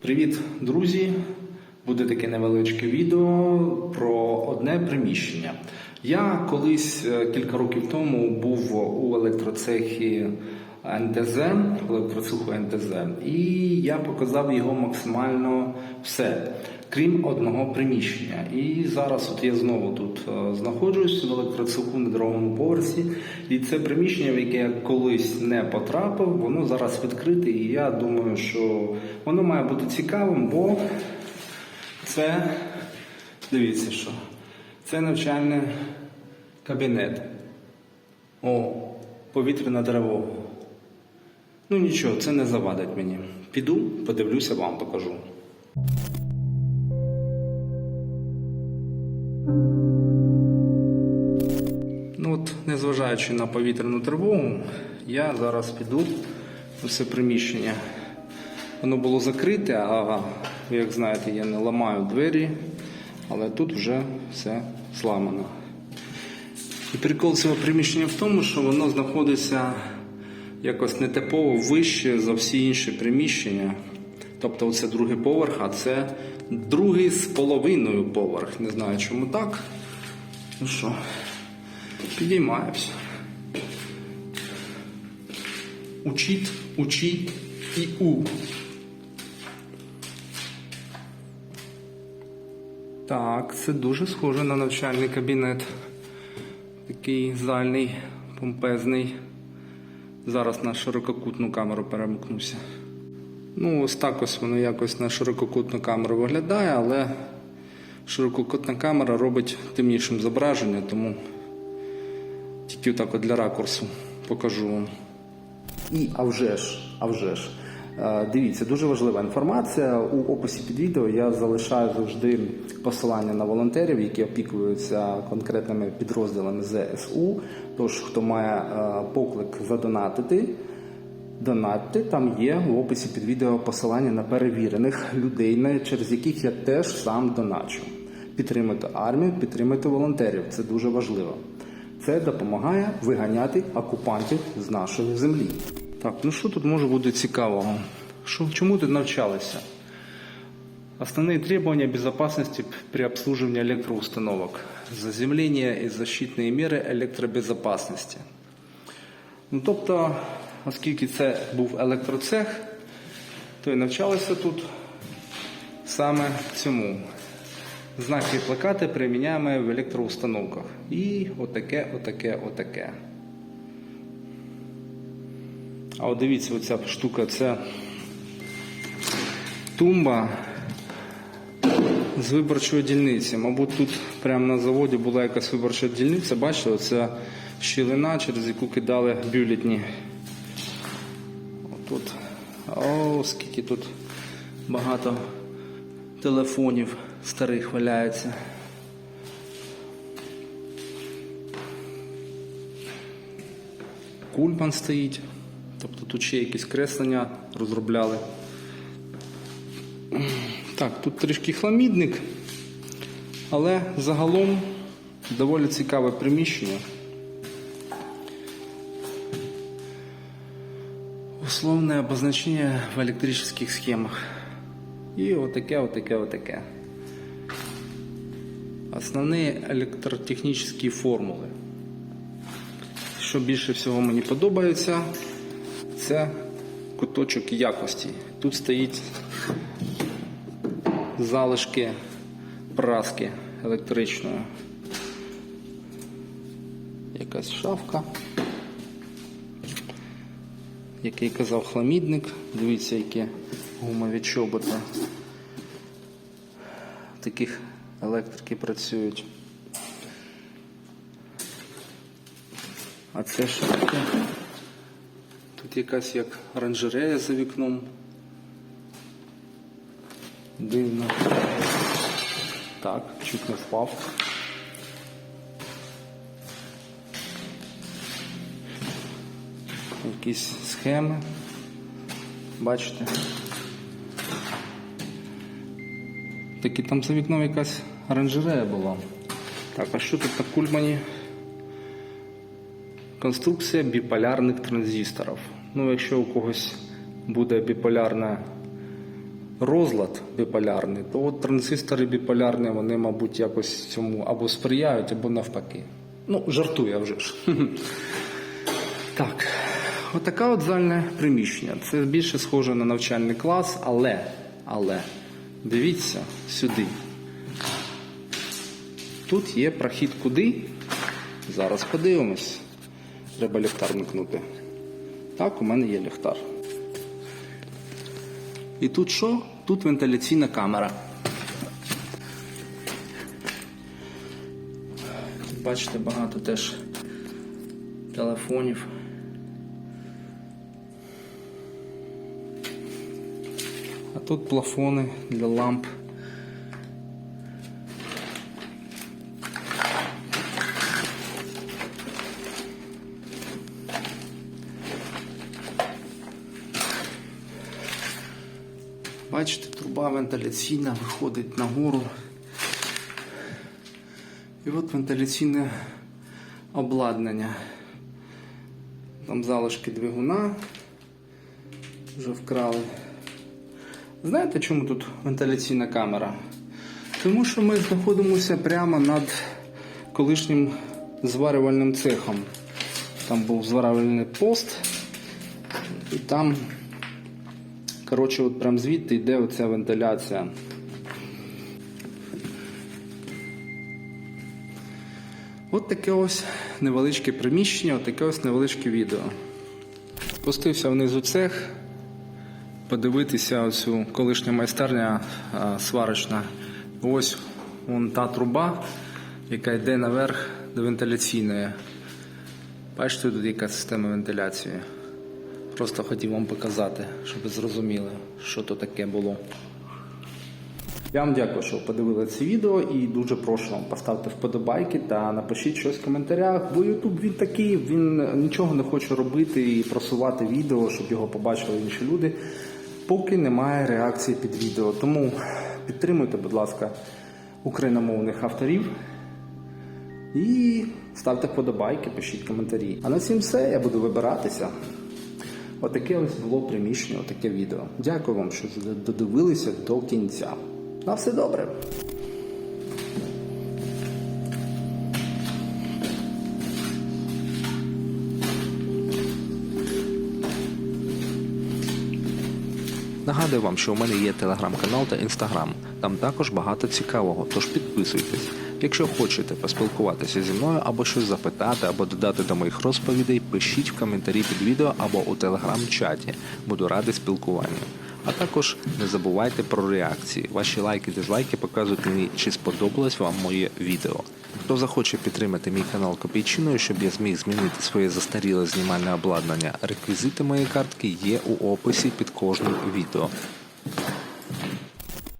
Привіт, друзі! Буде таке невеличке відео про одне приміщення. Я колись е, кілька років тому був у електроцехі НТЗ, електроцеху НТЗ, і я показав його максимально все, крім одного приміщення. І зараз от я знову тут е, знаходжусь в електроцеху на другому поверсі. І це приміщення, в яке я колись не потрапив, воно зараз відкрите, і я думаю, що воно має бути цікавим, бо це дивіться що. Це навчальний кабінет. О, повітряна тривога. Ну нічого, це не завадить мені. Піду, подивлюся, вам покажу. Ну от, незважаючи на повітряну тривогу, я зараз піду у це приміщення. Воно було закрите, а ви як знаєте, я не ламаю двері, але тут вже все зламано. І прикол цього приміщення в тому, що воно знаходиться якось нетипово вище за всі інші приміщення. Тобто це другий поверх, а це другий з половиною поверх. Не знаю, чому так. Ну що, підіймаємося. Учіть, учіть і у. Так, це дуже схоже на навчальний кабінет. Такий зальний, помпезний. Зараз на ширококутну камеру перемкнуся. Ну, ось так ось воно якось на ширококутну камеру виглядає, але ширококутна камера робить темнішим зображення, тому тільки отак от для ракурсу покажу вам. І а вже ж, а вже ж. Е, Дивіться, дуже важлива інформація. У описі під відео я залишаю завжди посилання на волонтерів, які опікуються конкретними підрозділами ЗСУ. Тож, хто має е, поклик задонатити, донатьте, там є в описі під відео посилання на перевірених людей, через яких я теж сам доначу. Підтримуйте армію, підтримуйте волонтерів. Це дуже важливо. Це допомагає виганяти окупантів з нашої землі. Так, ну що тут може бути цікавого? Що, чому тут навчалися? Основные требования безопасности при обслуживании электроустановок. Заземление и защитные меры електробезопасності. Ну, тобто, оскільки це був електроцех, то і навчалися тут саме цьому. Знаки і плакати приміняємо в електроустановках. І отаке, отаке, отаке. А от дивіться, оця штука це тумба з виборчої дільниці. Мабуть, тут прямо на заводі була якась виборча дільниця. Бачите, оця щілина, через яку кидали бюлетні. Отут. О, скільки тут багато телефонів старих валяється. Кульман стоїть. Тобто тут ще якісь креслення розробляли. Так, тут трішки хламідник, але загалом доволі цікаве приміщення. Условне обозначення в електричних схемах. І отаке, отаке, отаке. Основні електротехнічні формули. Що більше всього мені подобається, це куточок якості. Тут стоїть залишки праски електричної. Якась шафка. Який казав хламідник. Дивіться, які гумові чоботи. Таких електрики працюють. А це таке? Тут якась як оранжерея за вікном. Дивно. Так, чуть не впав. Якісь схеми. Бачите? Такі там за вікном якась оранжерея була. Так, а що тут на кульмані? Конструкція біполярних транзисторів. Ну, якщо у когось буде біполярна розлад біполярний, то от транзистори біполярні, вони, мабуть, якось цьому або сприяють, або навпаки. Ну, жартую вже ж. Так, отаке от зальне приміщення. Це більше схоже на навчальний клас, але, але, дивіться сюди. Тут є прохід куди? Зараз подивимось. Треба ліхтар вмкнути. Так, у мене є ліхтар. І тут що? Тут вентиляційна камера. Тут бачите, багато теж телефонів. А тут плафони для ламп. Бачите, труба вентиляційна виходить нагору. І от вентиляційне обладнання. Там залишки двигуна вже вкрали. Знаєте, чому тут вентиляційна камера? Тому що ми знаходимося прямо над колишнім зварювальним цехом. Там був зварювальний пост, і там Коротше, от прям звідти йде оця вентиляція. От таке ось невеличке приміщення, от таке ось невеличке відео. Спустився внизу цех, подивитися оцю колишня майстерня сварочна. Ось вон та труба, яка йде наверх до вентиляційної. Бачите, тут яка система вентиляції. Просто хотів вам показати, щоб ви зрозуміли, що то таке було. Я вам дякую, що подивилися це відео і дуже прошу вам поставте вподобайки та напишіть щось в коментарях, бо YouTube він такий, він нічого не хоче робити і просувати відео, щоб його побачили інші люди, поки немає реакції під відео. Тому підтримуйте, будь ласка, україномовних авторів. І ставте вподобайки, пишіть коментарі. А на цім все, я буду вибиратися. Отаке ось було приміщення, отаке відео. Дякую вам, що додивилися до кінця. На все добре. Нагадую вам, що у мене є телеграм-канал та інстаграм. Там також багато цікавого, тож підписуйтесь. Якщо хочете поспілкуватися зі мною або щось запитати, або додати до моїх розповідей, пишіть в коментарі під відео або у телеграм-чаті. Буду радий спілкуванню. А також не забувайте про реакції. Ваші лайки, дизлайки показують мені, чи сподобалось вам моє відео. Хто захоче підтримати мій канал копійчиною, щоб я зміг змінити своє застаріле знімальне обладнання, реквізити моєї картки є у описі під кожним відео.